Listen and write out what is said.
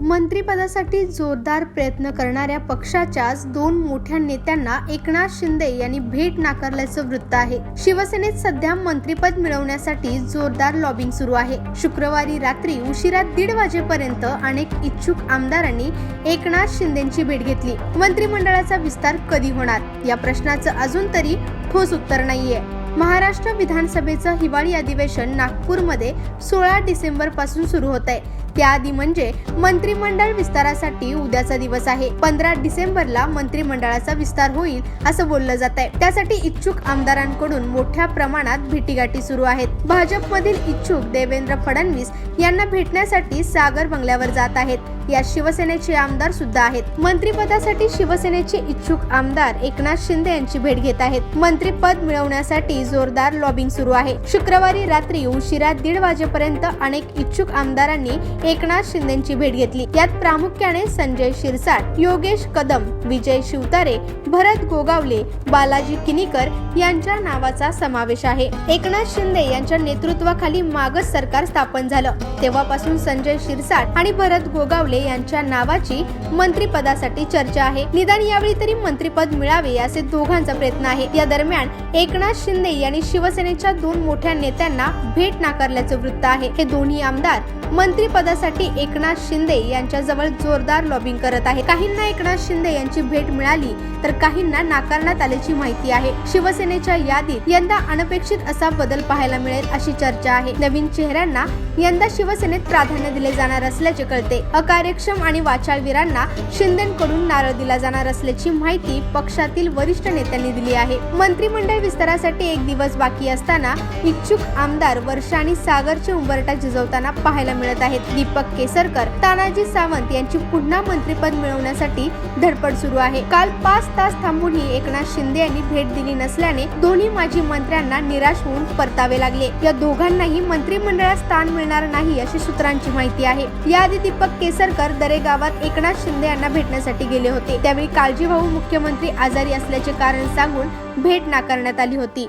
मंत्रिपदासाठी जोरदार प्रयत्न करणाऱ्या पक्षाच्याच दोन मोठ्या नेत्यांना एकनाथ शिंदे यांनी भेट नाकारल्याचं वृत्त आहे. शिवसेनेत सध्या मंत्रिपद मिळवण्यासाठी जोरदार लॉबिंग सुरू आहे. शुक्रवारी रात्री उशिरा दीड वाजेपर्यंत अनेक इच्छुक आमदारांनी एकनाथ शिंदेची भेट घेतली. मंत्रिमंडळाचा विस्तार कधी होणार? या प्रश्नाचं अजून तरी ठोस उत्तर नाहीये. महाराष्ट्र विधानसभेचं हिवाळी अधिवेशन नागपूरमध्ये सोळा डिसेंबरपासून सुरू होत आहे. त्याआधी म्हणजे मंत्रिमंडळ विस्तारासाठी उद्याचा दिवस आहे. पंधरा डिसेंबरला मंत्रिमंडळाचा विस्तार होईल असं बोललं जात आहे. त्यासाठी इच्छुक आमदारांकडून मोठ्या प्रमाणात भेटीगाठी सुरू आहेत. भाजपमधील इच्छुक देवेंद्र फडणवीस यांना भेटण्यासाठी सागर बंगल्यावर जात आहेत. या शिवसेनेचे आमदार सुद्धा आहेत. मंत्रिपदासाठी शिवसेनेचे इच्छुक आमदार एकनाथ शिंदे यांची भेट घेत आहेत. मंत्रिपद मिळवण्यासाठी जोरदार लॉबिंग सुरू आहे. शुक्रवारी रात्री उशिरा दीड वाजेपर्यंत अनेक इच्छुक आमदारांनी एकनाथ शिंदेची भेट घेतली. यात प्रामुख्याने संजय शिरसाट योगेश कदम विजय शिवतारे भरत गोगावले बालाजी किनीकर यांच्या नावाचा समावेश आहे. एकनाथ शिंदे यांच्या नेतृत्वाखाली मागच सरकार स्थापन झालं. तेव्हापासून संजय शिरसाट आणि भरत गोगावले यांच्या नावाची मंत्रिपदासाठी चर्चा आहे. निदान यावेळी तरी मंत्रिपद मिळावे असे दोघांचा प्रयत्न आहे. या दरम्यान एकनाथ शिंदे यांनी शिवसेनेच्या दोन मोठ्या नेत्यांना भेट नाकारल्याचं वृत्त आहे. हे दोन्ही आमदार मंत्रीपदासाठी एकनाथ शिंदे यांच्याजवळ जोरदार लॉबिंग करत आहे. काहींना एकनाथ शिंदे यांची भेट मिळाली तर काहींना नाकारण्यात आल्याची माहिती आहे. शिवसेनेच्या यादीत यंदा अनपेक्षित असा बदल पाहायला मिळेल अशी चर्चा आहे. नवीन चेहऱ्यांना यंदा शिवसेनेत प्राधान्य दिले जाणार असल्याचे कळते. अकार्यक्षम आणि वाचाळवीरांना शिंदेकडून नारळ दिला जाणार असल्याची माहिती पक्षातील वरिष्ठ नेत्यांनी दिली आहे. मंत्रिमंडळ विस्तारासाठी एक दिवस बाकी असताना इच्छुक आमदार वर्ष आणि सागरचे उंबरटा झिजवताना पाहायला मिळत आहेत. दीपक केसरकर तानाजी सावंत यांची पुन्हा मंत्रिपद मिळवण्यासाठी धडपड सुरू आहे. काल पाच तास थांबूनही एकनाथ शिंदे यांनी भेट दिली नसल्याने दोन्ही माजी मंत्र्यांना निराश होऊन परतावे लागले. या दोघांनाही मंत्रिमंडळात स्थान मिळणार नाही अशी सूत्रांची माहिती आहे. याआधी दीपक केसरकर दरे गावात एकनाथ शिंदे यांना भेटण्यासाठी गेले होते. त्यावेळी काळजीवाहू मुख्यमंत्री आजारी असल्याचे कारण सांगून भेट नाकारण्यात आली होती.